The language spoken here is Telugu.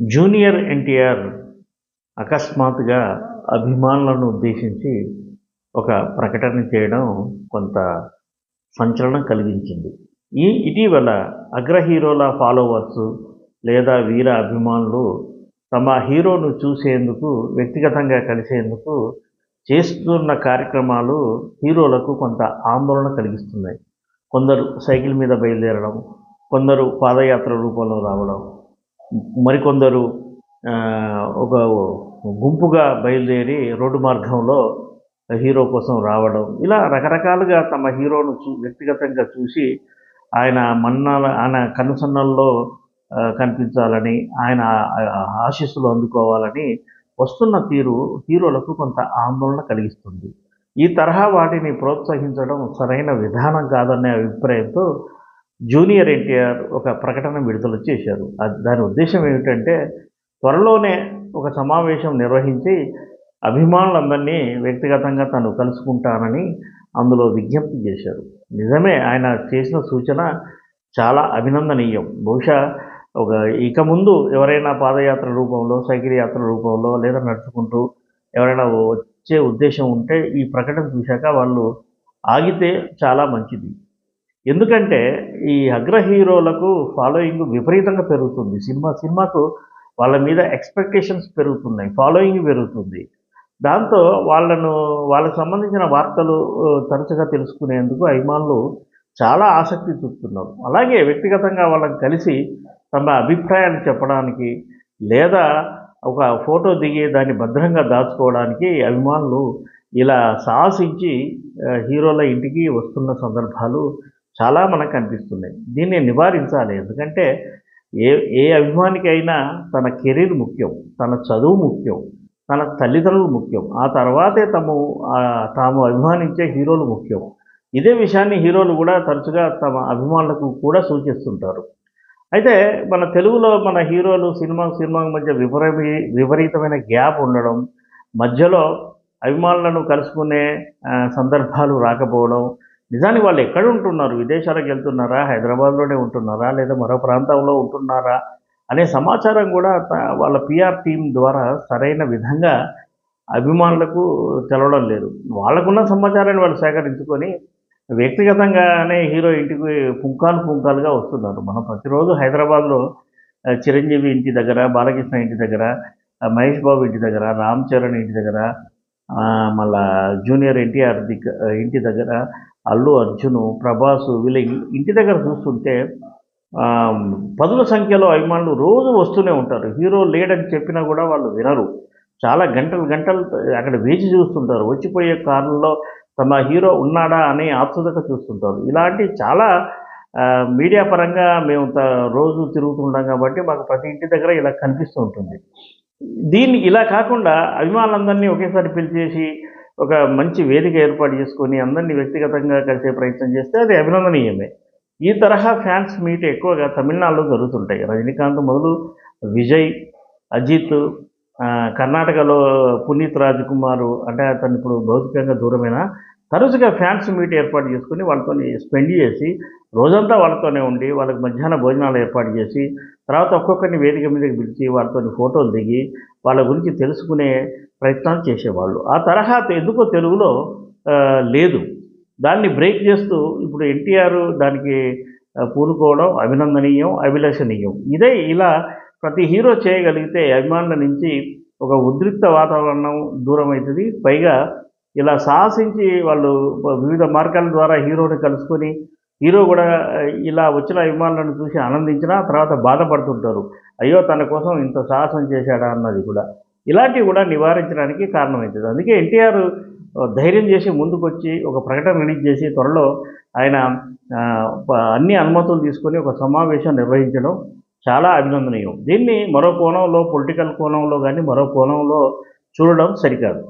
జూనియర్ ఎన్టీఆర్ అకస్మాత్తుగా అభిమానులను ఉద్దేశించి ఒక ప్రకటన చేయడం కొంత సంచలనం కలిగించింది. ఈ ఇటీవల అగ్ర హీరోల ఫాలోవర్స్ లేదా వీర అభిమానులు తమ హీరోను చూసేందుకు వ్యక్తిగతంగా కలిసేందుకు చేస్తున్న కార్యక్రమాలు హీరోలకు కొంత ఆందోళన కలిగిస్తున్నాయి. కొందరు సైకిల్ మీద బయలుదేరడం కొందరు పాదయాత్ర రూపంలో రావడం మరికొందరు ఒక గుంపుగా బయలుదేరి రోడ్డు మార్గంలో హీరో కోసం రావడం. ఇలా రకరకాలుగా తమ హీరోను చూ వ్యక్తిగతంగా చూసి ఆయన మన్నాల ఆయన కనుసన్నల్లో కనిపించాలని ఆయన ఆశీస్సులు అందుకోవాలని వస్తున్న తీరు హీరోలకు కొంత ఆందోళన కలిగిస్తుంది. ఈ తరహా వాటిని ప్రోత్సహించడం సరైన విధానం కాదనే అభిప్రాయంతో జూనియర్ ఎన్టీఆర్ ఒక ప్రకటన విడుదల చేశారు. దాని ఉద్దేశం ఏమిటంటే త్వరలోనే ఒక సమావేశం నిర్వహించి అభిమానులందరినీ వ్యక్తిగతంగా తను కలుసుకుంటానని అందులో విజ్ఞప్తి చేశారు. నిజమే ఆయన చేసిన సూచన చాలా అభినందనీయం. బహుశా ఒక ఇక ముందు ఎవరైనా పాదయాత్ర రూపంలో సైకిల్ యాత్ర రూపంలో లేదా నడుచుకుంటూ ఎవరైనా వచ్చే ఉద్దేశం ఉంటే ఈ ప్రకటన చూశాక వాళ్ళు ఆగితే చాలా మంచిది. ఎందుకంటే ఈ అగ్ర హీరోలకు ఫాలోయింగ్ విపరీతంగా పెరుగుతుంది. సినిమా సినిమాకు వాళ్ళ మీద ఎక్స్పెక్టేషన్స్ పెరుగుతున్నాయి. ఫాలోయింగ్ పెరుగుతుంది. దాంతో వాళ్ళను వాళ్ళకు సంబంధించిన వార్తలు తరచుగా తెలుసుకునేందుకు అభిమానులు చాలా ఆసక్తి చూపుతున్నారు. అలాగే వ్యక్తిగతంగా వాళ్ళని కలిసి తమ అభిప్రాయాలు చెప్పడానికి లేదా ఒక ఫోటో దిగి దాన్ని భద్రంగా దాచుకోవడానికి అభిమానులు ఇలా సాహసించి హీరోల ఇంటికి వస్తున్న సందర్భాలు చాలా మనకు కనిపిస్తున్నాయి. దీన్ని నివారించాలి. ఎందుకంటే ఏ ఏ అభిమానికైనా తన కెరీర్ ముఖ్యం తన చదువు ముఖ్యం తన తల్లిదండ్రులు ముఖ్యం. ఆ తర్వాతే తము తాము అభిమానించే హీరోలు ముఖ్యం. ఇదే విషయాన్ని హీరోలు కూడా తరచుగా తమ అభిమానులకు కూడా సూచిస్తుంటారు. అయితే మన తెలుగులో మన హీరోలు సినిమా సినిమా మధ్య విపరీ విపరీతమైన గ్యాప్ ఉండడం మధ్యలో అభిమానులను కలుసుకునే సందర్భాలు రాకపోవడం నిజానికి వాళ్ళు ఎక్కడ ఉంటున్నారు? విదేశాలకు వెళ్తున్నారా? హైదరాబాద్లోనే ఉంటున్నారా? లేదా మరో ప్రాంతంలో ఉంటున్నారా? అనే సమాచారం కూడా వాళ్ళ పిఆర్ టీం ద్వారా సరైన విధంగా అభిమానులకు తెలవడం లేదు. వాళ్ళకున్న సమాచారాన్ని వాళ్ళు సేకరించుకొని వ్యక్తిగతంగానే హీరో ఇంటికి పుంకాలు పుంకాలుగా వస్తున్నారు. మనం ప్రతిరోజు హైదరాబాద్లో చిరంజీవి ఇంటి దగ్గర బాలకృష్ణ ఇంటి దగ్గర మహేష్ బాబు ఇంటి దగ్గర రామ్ చరణ్ ఇంటి దగ్గర మళ్ళా జూనియర్ ఎన్టీఆర్ దిగ్గ ఇంటి దగ్గర అల్లు అర్జును ప్రభాసు వీళ్ళ ఇంటి దగ్గర చూస్తుంటే పదుల సంఖ్యలో అభిమానులు రోజు వస్తూనే ఉంటారు. హీరో లేడని చెప్పినా కూడా వాళ్ళు వినరు. చాలా గంటలు గంటలు అక్కడ వేచి చూస్తుంటారు. వచ్చిపోయే కారులో తమ హీరో ఉన్నాడా అని ఆతృతగా చూస్తుంటారు. ఇలాంటి చాలా మీడియా పరంగా మేము రోజు తిరుగుతుంటాం కాబట్టి మాకు ప్రతి ఇంటి దగ్గర ఇలా కనిపిస్తూ ఉంటుంది. దీన్ని ఇలా కాకుండా అభిమానులందరినీ ఒకేసారి పిలిచేసి ఒక మంచి వేదిక ఏర్పాటు చేసుకొని అందరినీ వ్యక్తిగతంగా కలిసే ప్రయత్నం చేస్తే అది అభినందనీయమే. ఈ తరహా ఫ్యాన్స్ మీట్ ఎక్కువగా తమిళనాడులో జరుగుతుంటాయి. రజనీకాంత్ మొదలు విజయ్ అజిత్ కర్ణాటకలో పునీత్ రాజ్ కుమారు అంటే అతను ఇప్పుడు భౌతికంగా దూరమైన? తరచుగా ఫ్యాన్స్ మీట్ ఏర్పాటు చేసుకుని వాళ్ళతో స్పెండ్ చేసి రోజంతా వాళ్ళతోనే ఉండి వాళ్ళకి మధ్యాహ్న భోజనాలు ఏర్పాటు చేసి తర్వాత ఒక్కొక్కరిని వేదిక మీదకి పిలిచి వాళ్ళతో ఫోటోలు దిగి వాళ్ళ గురించి తెలుసుకునే ప్రయత్నాలు చేసేవాళ్ళు. ఆ తరహా ఎందుకో తెలుగులో లేదు. దాన్ని బ్రేక్ చేస్తూ ఇప్పుడు ఎన్టీఆర్ దానికి పూనుకోవడం అభినందనీయం అభిలషణీయం. ఇదే ఇలా ప్రతి హీరో చేయగలిగితే అభిమానుల నుంచి ఒక ఉద్రిక్త వాతావరణం దూరం అవుతుంది పైగా ఇలా సాహసించి వాళ్ళు వివిధ మార్గాల ద్వారా హీరోని కలుసుకొని హీరో కూడా ఇలా వచ్చిన అభిమానులను చూసి ఆనందించినా తర్వాత బాధపడుతుంటారు. అయ్యో తన కోసం ఇంత సాహసం చేశాడా అన్నది కూడా. ఇలాంటివి కూడా నివారించడానికి కారణమవుతుంది. అందుకే ఎన్టీఆర్ ధైర్యం చేసి ముందుకొచ్చి ఒక ప్రకటన రిలీజ్ చేసి త్వరలో ఆయన అన్ని అనుమతులు తీసుకొని ఒక సమావేశం నిర్వహించడం చాలా అభినందనీయం. దీన్ని మరో కోణంలో పొలిటికల్ కోణంలో కానీ మరో కోణంలో చూడడం సరికాదు.